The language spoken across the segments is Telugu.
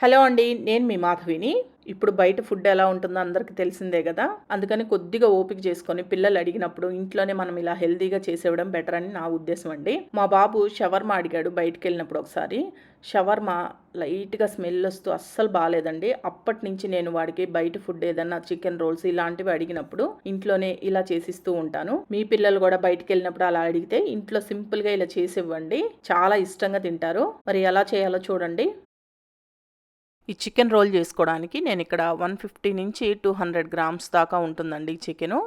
హలో అండి నేను మీ మాధవిని. ఇప్పుడు బయట ఫుడ్ ఎలా ఉంటుందో అందరికీ తెలిసిందే కదా. అందుకని కొద్దిగా ఓపిక చేసుకొని పిల్లలు అడిగినప్పుడు ఇంట్లోనే మనం ఇలా హెల్తీగా చేసేవడం బెటర్ అని నా ఉద్దేశం అండి. మా బాబు షవర్మా అడిగాడు బయటికి వెళ్ళినప్పుడు ఒకసారి. షవర్మా లైట్గా స్మెల్ వస్తూ అస్సలు బాగాలేదండి. అప్పటి నుంచి నేను వాడికి బయట ఫుడ్ ఏదన్నా చికెన్ రోల్స్ ఇలాంటివి అడిగినప్పుడు ఇంట్లోనే ఇలా చేసిస్తూ ఉంటాను. మీ పిల్లలు కూడా బయటికి వెళ్ళినప్పుడు అలా అడిగితే ఇంట్లో సింపుల్గా ఇలా చేసి ఇవ్వండి చాలా ఇష్టంగా తింటారు. మరి ఎలా చేయాలో చూడండి. ఈ చికెన్ రోల్ చేసుకోవడానికి నేను ఇక్కడ వన్ ఫిఫ్టీ నుంచి టూ హండ్రెడ్ గ్రామ్స్ దాకా ఉంటుందండి ఈ చికెను.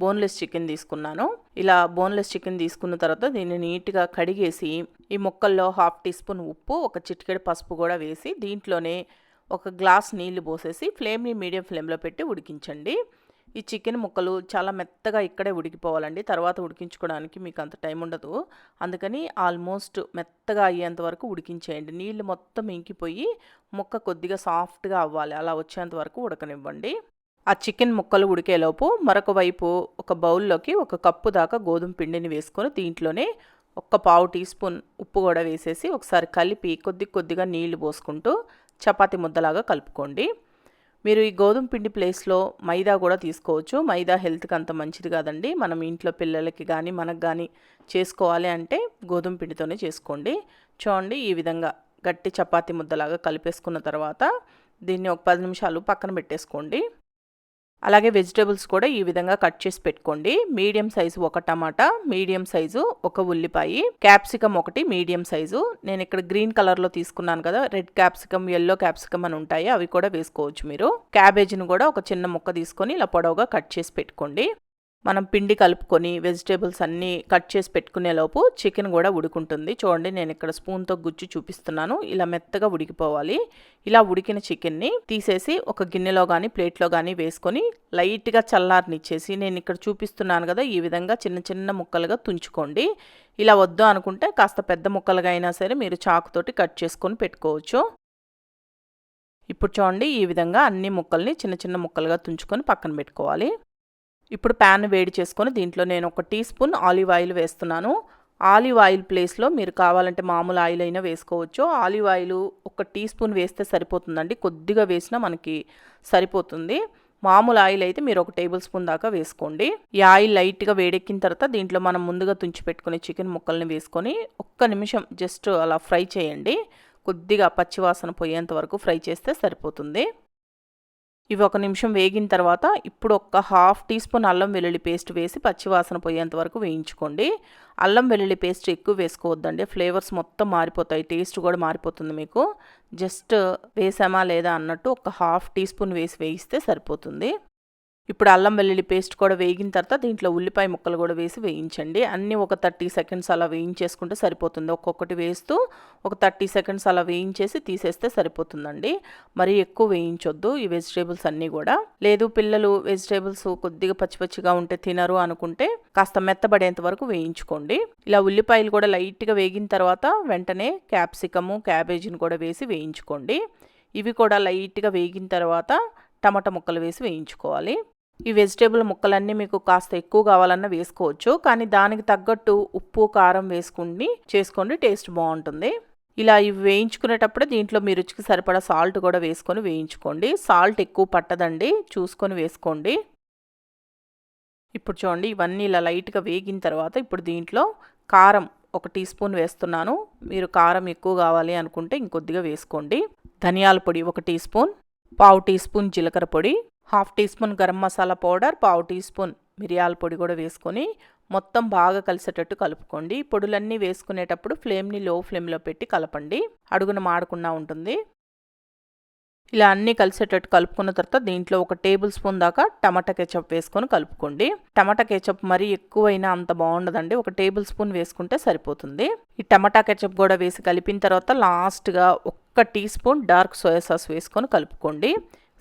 బోన్లెస్ చికెన్ తీసుకున్నాను. ఇలా బోన్లెస్ చికెన్ తీసుకున్న తర్వాత దీన్ని నీట్గా కడిగేసి ఈ ముక్కల్లో హాఫ్ టీ స్పూన్ ఉప్పు ఒక చిటికెడు పసుపు కూడా వేసి దీంట్లోనే ఒక గ్లాస్ నీళ్ళు పోసేసి ఫ్లేమ్ని మీడియం ఫ్లేమ్లో పెట్టి ఉడికించండి. ఈ చికెన్ ముక్కలు చాలా మెత్తగా ఇక్కడే ఉడికిపోవాలండి. తర్వాత ఉడికించుకోవడానికి మీకు అంత టైం ఉండదు. అందుకని ఆల్మోస్ట్ మెత్తగా అయ్యేంత వరకు ఉడికించేయండి. నీళ్ళు మొత్తం ఇంకిపోయి ముక్క కొద్దిగా సాఫ్ట్గా అవ్వాలి. అలా వచ్చేంత వరకు ఉడకనివ్వండి. ఆ చికెన్ ముక్కలు ఉడికేలోపు మరొక వైపు ఒక బౌల్లోకి ఒక కప్పు దాకా గోధుమ పిండిని వేసుకొని దీంట్లోనే ఒక్క పావు టీ స్పూన్ ఉప్పు కూడా వేసేసి ఒకసారి కలిపి కొద్ది కొద్దిగా నీళ్ళు పోసుకుంటూ చపాతి ముద్దలాగా కలుపుకోండి. మీరు ఈ గోధుమ పిండి ప్లేస్లో మైదా కూడా తీసుకోవచ్చు. మైదా హెల్త్కి అంత మంచిది కాదండి. మనం ఇంట్లో పిల్లలకి కానీ మనకు కానీ చేసుకోవాలి అంటే గోధుమ పిండితోనే చేసుకోండి. చూడండి ఈ విధంగా గట్టి చపాతి ముద్దలాగా కలిపేసుకున్న తర్వాత దీన్ని ఒక పది నిమిషాలు పక్కన పెట్టేసుకోండి. అలాగే వెజిటేబుల్స్ కూడా ఈ విధంగా కట్ చేసి పెట్టుకోండి. మీడియం సైజు ఒక టమాటా మీడియం సైజు ఒక ఉల్లిపాయ క్యాప్సికమ్ ఒకటి మీడియం సైజు నేను ఇక్కడ గ్రీన్ కలర్లో తీసుకున్నాను కదా రెడ్ క్యాప్సికమ్ ఎల్లో క్యాప్సికమ్ అని ఉంటాయి అవి కూడా వేసుకోవచ్చు మీరు. క్యాబేజీని కూడా ఒక చిన్న ముక్క తీసుకొని ఇలా పొడవుగా కట్ చేసి పెట్టుకోండి. మనం పిండి కలుపుకొని వెజిటేబుల్స్ అన్నీ కట్ చేసి పెట్టుకునే లోపు చికెన్ కూడా ఉడుకుంటుంది. చూడండి నేను ఇక్కడ స్పూన్తో గుజ్జు చూపిస్తున్నాను. ఇలా మెత్తగా ఉడికిపోవాలి. ఇలా ఉడికిన చికెన్ని తీసేసి ఒక గిన్నెలో కానీ ప్లేట్లో కానీ వేసుకొని లైట్గా చల్లారనిచ్చేసి నేను ఇక్కడ చూపిస్తున్నాను కదా ఈ విధంగా చిన్న చిన్న ముక్కలుగా తుంచుకోండి. ఇలా వద్దు అనుకుంటే కాస్త పెద్ద ముక్కలుగా అయినా సరే మీరు చాకుతోటి కట్ చేసుకొని పెట్టుకోవచ్చు. ఇప్పుడు చూడండి ఈ విధంగా అన్ని ముక్కల్ని చిన్న చిన్న ముక్కలుగా తుంచుకొని పక్కన పెట్టుకోవాలి. ఇప్పుడు ప్యాన్ వేడి చేసుకొని దీంట్లో నేను ఒక టీ స్పూన్ ఆలివ్ ఆయిల్ వేస్తున్నాను. ఆలివ్ ఆయిల్ ప్లేస్లో మీరు కావాలంటే మామూలు ఆయిల్ అయినా వేసుకోవచ్చు. ఆలివ్ ఆయిల్ ఒక టీ స్పూన్ వేస్తే సరిపోతుందండి. కొద్దిగా వేసినా మనకి సరిపోతుంది. మామూలు ఆయిల్ అయితే మీరు ఒక టేబుల్ స్పూన్ దాకా వేసుకోండి. ఈ ఆయిల్ లైట్గా వేడెక్కిన తర్వాత దీంట్లో మనం ముందుగా తుంచి పెట్టుకునే చికెన్ ముక్కల్ని వేసుకొని ఒక్క నిమిషం జస్ట్ అలా ఫ్రై చేయండి. కొద్దిగా పచ్చివాసన పోయేంత వరకు ఫ్రై చేస్తే సరిపోతుంది. ఇవి ఒక నిమిషం వేగిన తర్వాత ఇప్పుడు ఒక హాఫ్ టీ స్పూన్ అల్లం వెల్లుల్లి పేస్ట్ వేసి పచ్చివాసన పోయేంత వరకు వేయించుకోండి. అల్లం వెల్లుల్లి పేస్ట్ ఎక్కువ వేసుకోవద్దండి. ఫ్లేవర్స్ మొత్తం మారిపోతాయి. టేస్ట్ కూడా మారిపోతుంది మీకు. జస్ట్ వేసామా లేదా అన్నట్టు ఒక హాఫ్ టీ స్పూన్ వేసి వేయిస్తే సరిపోతుంది. ఇప్పుడు అల్లం వెల్లుల్లి పేస్ట్ కూడా వేగిన తర్వాత దీంట్లో ఉల్లిపాయ ముక్కలు కూడా వేసి వేయించండి. అన్నీ ఒక థర్టీ సెకండ్స్ అలా వేయించేసుకుంటే సరిపోతుంది. ఒక్కొక్కటి వేస్తూ ఒక థర్టీ సెకండ్స్ అలా వేయించేసి తీసేస్తే సరిపోతుందండి. మరి ఎక్కువ వేయించొద్దు ఈ వెజిటేబుల్స్ అన్నీ కూడా. లేదు పిల్లలు వెజిటేబుల్స్ కొద్దిగా పచ్చి పచ్చిగా ఉంటే తినరు అనుకుంటే కాస్త మెత్తబడేంత వరకు వేయించుకోండి. ఇలా ఉల్లిపాయలు కూడా లైట్గా వేగిన తర్వాత వెంటనే క్యాప్సికము క్యాబేజీని కూడా వేసి వేయించుకోండి. ఇవి కూడా లైట్గా వేగిన తర్వాత టమాటా ముక్కలు వేసి వేయించుకోవాలి. ఈ వెజిటేబుల్ ముక్కలన్నీ మీకు కాస్త ఎక్కువ కావాలన్నా వేసుకోవచ్చు. కానీ దానికి తగ్గట్టు ఉప్పు కారం వేసుకుని చేసుకోండి. టేస్ట్ బాగుంటుంది. ఇలా ఇవి వేయించుకునేటప్పుడు దీంట్లో మీ రుచికి సరిపడా సాల్ట్ కూడా వేసుకొని వేయించుకోండి. సాల్ట్ ఎక్కువ పట్టదండి. చూసుకొని వేసుకోండి. ఇప్పుడు చూడండి ఇవన్నీ ఇలా లైట్గా వేగిన తర్వాత ఇప్పుడు దీంట్లో కారం ఒక టీ స్పూన్ వేస్తున్నాను. మీరు కారం ఎక్కువ కావాలి అనుకుంటే ఇంకొద్దిగా వేసుకోండి. ధనియాల పొడి ఒక టీ స్పూన్ పావు టీ స్పూన్ జీలకర్ర పొడి half teaspoon garam masala powder పావు టీ స్పూన్ మిరియాల పొడి కూడా వేసుకొని మొత్తం బాగా కలిసేటట్టు కలుపుకోండి. పొడులన్నీ వేసుకునేటప్పుడు ఫ్లేమ్ని లో ఫ్లేమ్లో పెట్టి కలపండి. అడుగున మాడకుండా ఉంటుంది. ఇలా అన్నీ కలిసేటట్టు కలుపుకున్న తర్వాత దీంట్లో ఒక టేబుల్ స్పూన్ దాకా టమాటా కెచప్ వేసుకొని కలుపుకోండి. టమాటా కెచప్ మరీ ఎక్కువైనా అంత బాగుండదండి. ఒక టేబుల్ స్పూన్ వేసుకుంటే సరిపోతుంది. ఈ టమాటా కెచప్ కూడా వేసి కలిపిన తర్వాత లాస్ట్గా ఒక్క teaspoon dark soya sauce వేసుకొని కలుపుకోండి.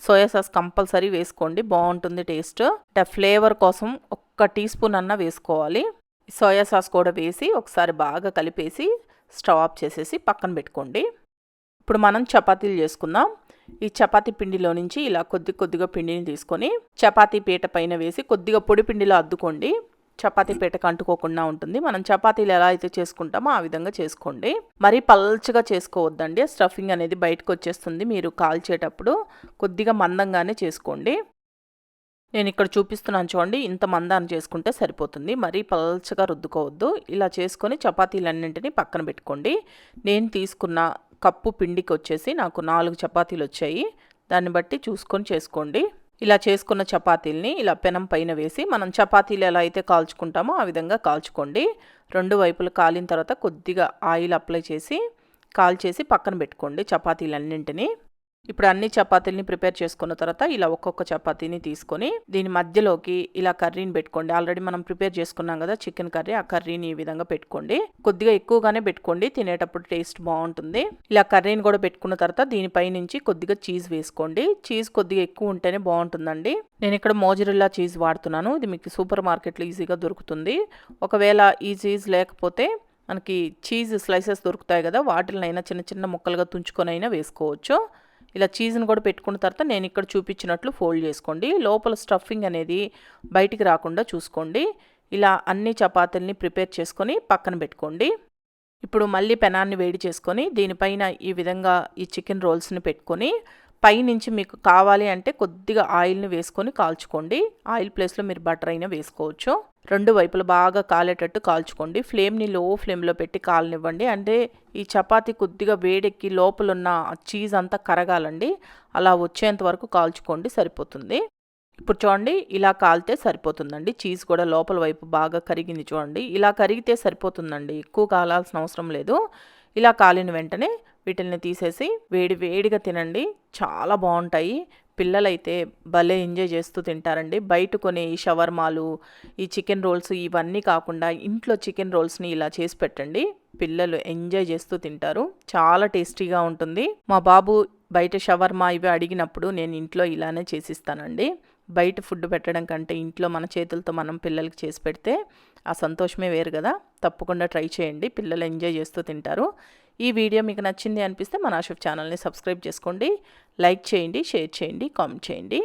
సోయా సాస్ కంపల్సరీ వేసుకోండి. బాగుంటుంది టేస్ట్. అంటే ఫ్లేవర్ కోసం ఒక్క టీ స్పూన్ అన్న వేసుకోవాలి. సోయా సాస్ కూడా వేసి ఒకసారి బాగా కలిపేసి స్టవ్ ఆఫ్ చేసేసి పక్కన పెట్టుకోండి. ఇప్పుడు మనం చపాతీలు చేసుకుందాం. ఈ చపాతీ పిండిలో నుంచి ఇలా కొద్ది కొద్దిగా పిండిని తీసుకొని చపాతీ పీట పైన వేసి కొద్దిగా పొడి పిండిలో అద్దుకోండి. చపాతీ పీటకు అంటుకోకుండా ఉంటుంది. మనం చపాతీలు ఎలా అయితే చేసుకుంటామో ఆ విధంగా చేసుకోండి. మరీ పల్చగా చేసుకోవద్దండి. స్టఫింగ్ అనేది బయటకు వచ్చేస్తుంది మీరు కాల్చేటప్పుడు. కొద్దిగా మందంగానే చేసుకోండి. నేను ఇక్కడ చూపిస్తున్నాను చూడండి. ఇంత మందాన్ని చేసుకుంటే సరిపోతుంది. మరీ పల్చగా రుద్దుకోవద్దు. ఇలా చేసుకొని చపాతీలన్నింటినీ పక్కన పెట్టుకోండి. నేను తీసుకున్న కప్పు పిండికి వచ్చేసి నాకు నాలుగు చపాతీలు వచ్చాయి. దాన్ని బట్టి చూసుకొని చేసుకోండి. ఇలా చేసుకున్న చపాతీల్ని ఇలా పెనం పైన వేసి మనం చపాతీలు ఎలా అయితే కాల్చుకుంటామో ఆ విధంగా కాల్చుకోండి. రెండు వైపులు కాలిన తర్వాత కొద్దిగా ఆయిల్ అప్లై చేసి కాల్చేసి పక్కన పెట్టుకోండి చపాతీలన్నింటినీ. ఇప్పుడు అన్ని చపాతీలని ప్రిపేర్ చేసుకున్న తర్వాత ఇలా ఒక్కొక్క చపాతీని తీసుకొని దీని మధ్యలోకి ఇలా కర్రీని పెట్టుకోండి. ఆల్రెడీ మనం ప్రిపేర్ చేసుకున్నాం కదా చికెన్ కర్రీ ఆ కర్రీని ఈ విధంగా పెట్టుకోండి. కొద్దిగా ఎక్కువగానే పెట్టుకోండి తినేటప్పుడు టేస్ట్ బాగుంటుంది. ఇలా కర్రీని కూడా పెట్టుకున్న తర్వాత దీనిపై నుంచి కొద్దిగా చీజ్ వేసుకోండి. చీజ్ కొద్దిగా ఎక్కువ ఉంటేనే బాగుంటుందండి. నేను ఇక్కడ మోజరిల్లా చీజ్ వాడుతున్నాను. ఇది మీకు సూపర్ మార్కెట్లో ఈజీగా దొరుకుతుంది. ఒకవేళ ఈ చీజ్ లేకపోతే మనకి చీజ్ స్లైసెస్ దొరుకుతాయి కదా వాటినైనా చిన్న చిన్న ముక్కలుగా తుంచుకొని అయినా వేసుకోవచ్చు. ఇలా చీజ్ని కూడా పెట్టుకున్న తర్వాత నేను ఇక్కడ చూపించినట్లు ఫోల్డ్ చేసుకోండి. లోపల స్టఫింగ్ అనేది బయటికి రాకుండా చూసుకోండి. ఇలా అన్ని చపాతీల్ని ప్రిపేర్ చేసుకొని పక్కన పెట్టుకోండి. ఇప్పుడు మళ్ళీ పెనాన్ని వేడి చేసుకొని దీనిపైన ఈ విధంగా ఈ చికెన్ రోల్స్ని పెట్టుకొని పైనుంచి మీకు కావాలి అంటే కొద్దిగా ఆయిల్ని వేసుకొని కాల్చుకోండి. ఆయిల్ ప్లేస్లో మీరు బటర్ అయినా వేసుకోవచ్చు. రెండు వైపులు బాగా కాలేటట్టు కాల్చుకోండి. ఫ్లేమ్ని లో ఫ్లేమ్లో పెట్టి కాలనివ్వండి. అంటే ఈ చపాతి కొద్దిగా వేడెక్కి లోపల ఉన్న చీజ్ అంతా కరగాలండి. అలా వచ్చేంత వరకు కాల్చుకోండి సరిపోతుంది. ఇప్పుడు చూడండి ఇలా కాలితే సరిపోతుందండి. చీజ్ కూడా లోపల వైపు బాగా కరిగింది చూడండి. ఇలా కరిగితే సరిపోతుందండి. ఎక్కువ కాలాల్సిన అవసరం లేదు. ఇలా కాలిన వెంటనే వీటిని తీసేసి వేడి వేడిగా తినండి. చాలా బాగుంటాయి. పిల్లలైతే భలే ఎంజాయ్ చేస్తూ తింటారండి. బయట కొనే ఈ షవర్మాలు ఈ చికెన్ రోల్స్ ఇవన్నీ కాకుండా ఇంట్లో చికెన్ రోల్స్ని ఇలా చేసి పెట్టండి. పిల్లలు ఎంజాయ్ చేస్తూ తింటారు. చాలా టేస్టీగా ఉంటుంది. మా బాబు బయట షవర్మా ఇవి అడిగినప్పుడు నేను ఇంట్లో ఇలానే చేసిస్తానండి. బయట ఫుడ్ పెట్టడం కంటే ఇంట్లో మన చేతులతో మనం పిల్లలకి చేసి పెడితే ఆ సంతోషమే వేరు కదా. తప్పకుండా ట్రై చేయండి. పిల్లలు ఎంజాయ్ చేస్తూ తింటారు. ఈ వీడియో మీకు నచ్చింది అనిపిస్తే మన అశోక్ ఛానల్ని సబ్స్క్రైబ్ చేసుకోండి లైక్ చేయండి షేర్ చేయండి కామెంట్ చేయండి.